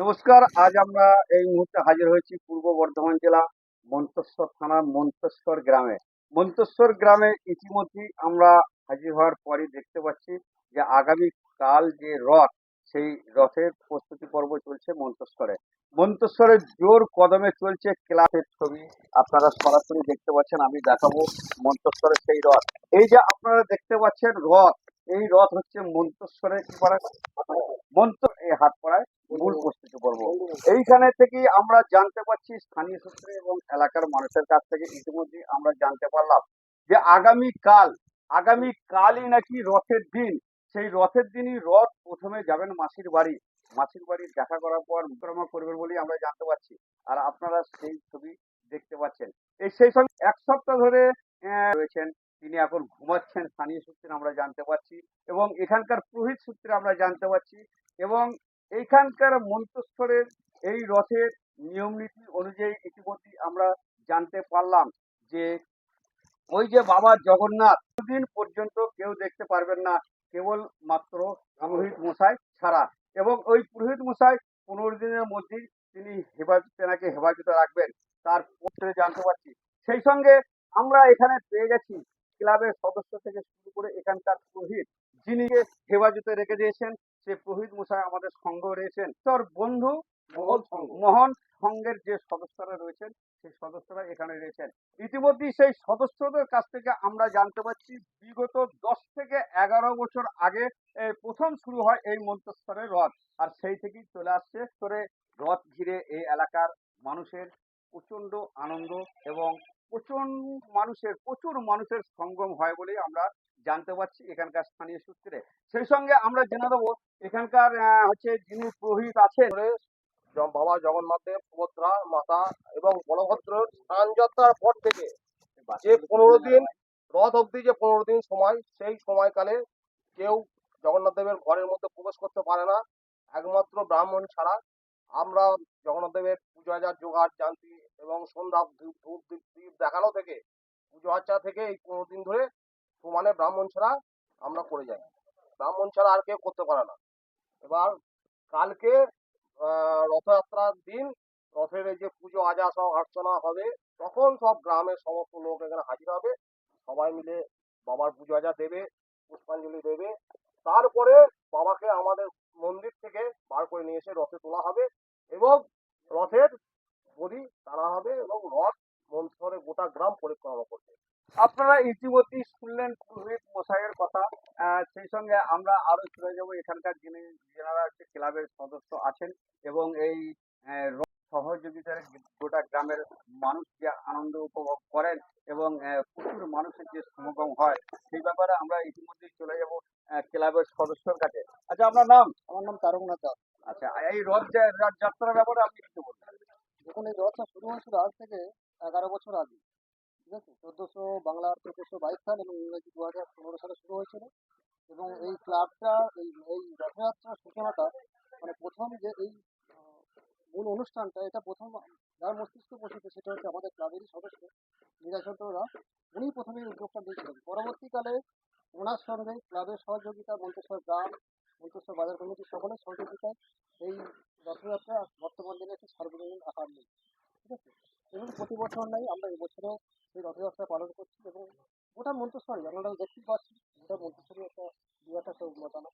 নমস্কার, আজ আমরা এই মুহূর্তে হাজির হয়েছি পূর্ব বর্ধমান জেলা মন্তেশ্বর থানার মন্তেশ্বর গ্রামে। মন্তেশ্বর গ্রামে ইতিমধ্যেই আমরা হাজির হওয়ার পরই দেখতে পাচ্ছি যে আগামী কাল যে রথ, সেই রথের প্রস্তুতি পর্ব চলছে মন্তেশ্বরে। মন্তেশ্বরে জোর কদমে চলছে ক্লাবের ছবি। আপনারা সরাসরি দেখতে পাচ্ছেন, আমি দেখাবো মন্তেশ্বরের সেই রথ। এই যে আপনারা দেখতে পাচ্ছেন রথ, এই রথ হচ্ছে মন্তেশ্বরের কি পাড়া মন্ত এই হাট পাড়ায় মূল পর্ব এইখানে থেকে আমরা জানতে পারছি স্থানীয় সূত্রে এবং এলাকার মানুষের কাছ থেকে ইতিমধ্যে আমরা জানতে পারলাম যে আগামী কাল আগামী কালই নাকি রথের দিন। সেই রথের দিনই রথ প্রথমে যাবেন মাসির বাড়ি। মাসির বাড়ি দেখা করার পর পরিক্রমা করবেন বলেই আমরা জানতে পারছি। আর আপনারা সেই ছবি দেখতে পাচ্ছেন। এই সেই সঙ্গে এক সপ্তাহ ধরে রয়েছেন। তিনি এখন ঘুমাচ্ছেন স্থানীয় সূত্রে আমরা জানতে পারছি। এবং এখানকার পুরোহিত সূত্রে আমরা জানতে পারছি। এবং এইখানকার মন্তেশ্বরের এই রথের নিয়ম নীতি অনুযায়ী ইতিমধ্যে আমরা জানতে পারলাম যে ওই যে বাবা জগন্নাথ দিন পর্যন্ত কেউ দেখতে পারবেন না, কেবল মাত্র পুরোহিত মশাই ছাড়া। এবং ওই পুরোহিত মশাই পনেরো দিনের মধ্যেই তিনি হেফাজত তেনাকে হেফাজতে রাখবেন। তার পত্রে জানতে পারছি। সেই সঙ্গে আমরা এখানে পেয়ে গেছি ক্লাবের সদস্য থেকে শুরু করে এখানকার পুরোহিত, যিনি হেফাজতে রেখে দিয়েছেন সে পুরোহিত মশাই আমাদের সঙ্গ রয়েছেন তোর বন্ধু মোহন সঙ্গের যে সদস্যরা রয়েছেন সেই সদস্যরা এখানে রয়েছেন। ইতিমধ্যেই সেই সদস্যদের কাছ থেকে আমরা জানতে পারছি বিগত দশ থেকে এগারো বছর আগে প্রথম শুরু হয় এই মন্তেশ্বরের রথ আর সেই থেকেই চলে আসছে করে রথ ঘিরে এই এলাকার মানুষের প্রচণ্ড আনন্দ এবং প্রচণ্ড মানুষের প্রচুর মানুষের সঙ্গম হয় বলেই আমরা জানতে পারছি এখানকার স্থানীয় সূত্রে। সেই সঙ্গে আমরা জেনে দেবো এখানকার হচ্ছে যিনি পুরোহিত আছেন বাবা জগন্নাথের সুভদ্রা, মাতা এবং বলভদ্রের স্নান যাত্রার পর থেকে যে পনেরো দিন, রথ অবধি যে পনেরো দিন সময়, সেই সময়কালে কেউ জগন্নাথ দেবের ঘরের মধ্যে প্রবেশ করতে পারে না। একমাত্র ব্রাহ্মণ ছাড়া আমরা জগন্নাথ দেবের পুজো, আচার, জোগাড়, জানতি এবং সন্ধ্যা ধূপ দেখানো থেকে, পুজো আর্চা থেকে এই পনেরো দিন ধরে সমানে ব্রাহ্মণ ছাড়া আমরা করে যাই ব্রাহ্মণ ছাড়া আর কেউ করতে পারে না। এবার কালকে রথযাত্রার দিন, রথের যে পুজো আজা সব অর্চনা হবে, তখন সব গ্রামের সমস্ত লোক এখানে হাজির হবে। সবাই মিলে বাবার পুজো আজা দেবে, পুষ্পাঞ্জলি দেবে। তারপরে বাবাকে আমাদের মন্দির থেকে বার করে নিয়ে এসে রথে তোলা হবে এবং রথের গদি টানা হবে এবং রথ মন্ত্রে গোটা গ্রাম পরিক্রমা করবে। আপনারা ইতিমধ্যেই শুনলেন পুরোহিত মশাইয়ের কথা সেই সঙ্গে আমরা আরও চলে যাব। এখানকার যিনি যারা হচ্ছে ক্লাবের সদস্য আছেন এবং এই সহযোগিতার গোটা গ্রামের মানুষ যে আনন্দ উপভোগ করেন এবং প্রচুর মানুষের যে সমাগম হয় সেই ব্যাপারে আমরা ইতিমধ্যেই চলে যাব ক্লাবের সদস্যর কাছে। আচ্ছা আপনার নাম? আমার নাম তারকনাথ দাস। আচ্ছা এই রথ যাত্রার ব্যাপারে আপনি কিছু বলবেন? দেখুন এই রথটা শুরু হয়েছিল আজ থেকে এগারো বছর আগে। ঠিক আছে? চোদ্দোশো বাংলার চোদ্দোশো বাইশ সাল এবং ইংরেজি দু হাজার পনেরো সালে শুরু হয়েছিল। এবং এই ক্লাবটা, এই এই রথযাত্রার সূচনাটা মানে প্রথম যে এই মূল অনুষ্ঠানটা, এটা প্রথম যার মস্তিষ্ক বসেছে সেটা হচ্ছে আমাদের ক্লাবেরই সদস্য নীরাচন্দ্ররা উনি প্রথমে উদ্যোগটা দিয়েছিলেন পরবর্তীকালে ওনার সঙ্গে ক্লাবের সহযোগিতা, মন্তেশ্বর গ্রাম, মন্তেশ্বর বাজার কমিটির সকলের সহযোগিতায় এই রথযাত্রা বর্তমান দিনে একটি সার্বজনীন আকার নিই ঠিক আছে? এবং প্রতি বছর নাই আমরা এবছরও সেই রথযাত্রা পালন করছি এবং গোটা মন্তেশ্বরই আপনারা দেখতেই পাচ্ছি গোটা মন্তেশ্বরই একটা বিরাট একটা উন্নতনা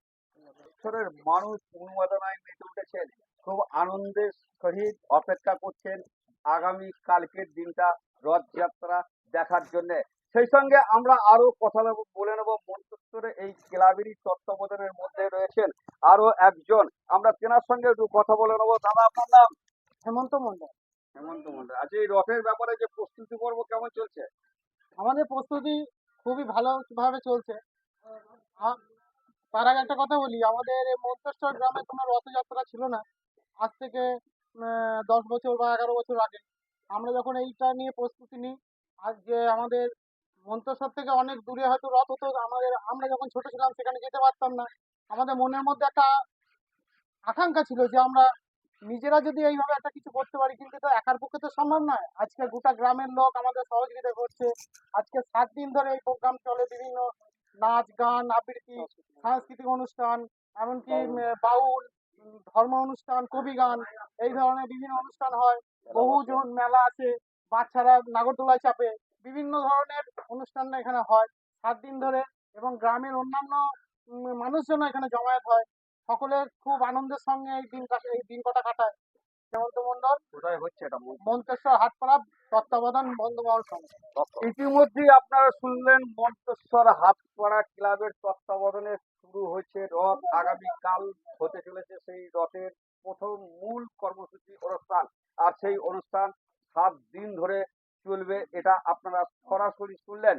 বছরের মানুষ উন্মাদনায় মেতে উঠেছেন খুব আনন্দের সহিত অপেক্ষা করছেন আগামী কালকের দিনটা রথযাত্রা দেখার জন্য। সেই সঙ্গে আমরা আরও কথা বলবো- বলে নেব মন্তেশ্বরে এই ক্লাবেরই তত্ত্বাবধানের মধ্যে রয়েছেন আরও একজন। আমরা তেনার সঙ্গে একটু কথা বলে নেব। দাদা আপনার নাম? হেমন্ত মন্ডল হেমন্ত মন্ডল। আচ্ছা এই রথের ব্যাপারে যে প্রস্তুতি পর্ব কেমন চলছে? আমাদের প্রস্তুতি খুবই ভালোভাবে চলছে। তার আগে একটা কথা বলি, আমাদের এই মন্তেশ্বর গ্রামে কোনো রথযাত্রা ছিল না। আজ থেকে দশ বছর বা এগারো বছর আগে। আমরা যখন এইটা নিয়ে প্রস্তুতি নিই, আজ যে আমাদের মন্তেশ্বর থেকে অনেক দূরে হয়তো রথ হতো, আমাদের, আমরা যখন ছোট ছিলাম, সেখানে যেতে পারতাম না। আমাদের মনের মধ্যে একটা আকাঙ্ক্ষা ছিল যে আমরা নিজেরা যদি এইভাবে একটা কিছু করতে পারি, কিন্তু তো একার পক্ষে তো সম্ভব নয়। আজকে গোটা গ্রামের লোক আমাদের সহযোগিতা করছে। আজকে সাত দিন ধরে এই প্রোগ্রাম চলে, বিভিন্ন নাচ, গান, আবৃত্তি, সাংস্কৃতিক অনুষ্ঠান, এমনকি বাউল ধর্ম অনুষ্ঠান, কবি গান, এই ধরনের বিভিন্ন অনুষ্ঠান হয়। বহুজন মেলা আছে, বাচ্চারা নাগরদোলায় চাপে। বিভিন্ন ধরনের অনুষ্ঠান এখানে হয়। সাত দিন ধরে এবং গ্রামের অন্যান্য মানুষজন এখানে জমায়েত হয়। সকলে খুব আনন্দের সঙ্গে এই দিন কাটে এই দিন কটা কাটায়। হেমন্ত মন্ডল কোথায় হচ্ছে এটা মন্তেশ্বর হাটপাড়া তত্ত্বাবধান বন্ধমহল সমিতি ইতিমধ্যেই আপনারা শুনলেন মন্তেশ্বর হাতপাড়া ক্লাবের তত্ত্বাবধানে শুরু হয়েছে রথ। আগামীকাল হতে চলেছে সেই রথের প্রথম মূল কর্মসূচি অনুষ্ঠান। আর সেই অনুষ্ঠান সাত দিন ধরে চলবে এটা আপনারা সরাসরি শুনলেন।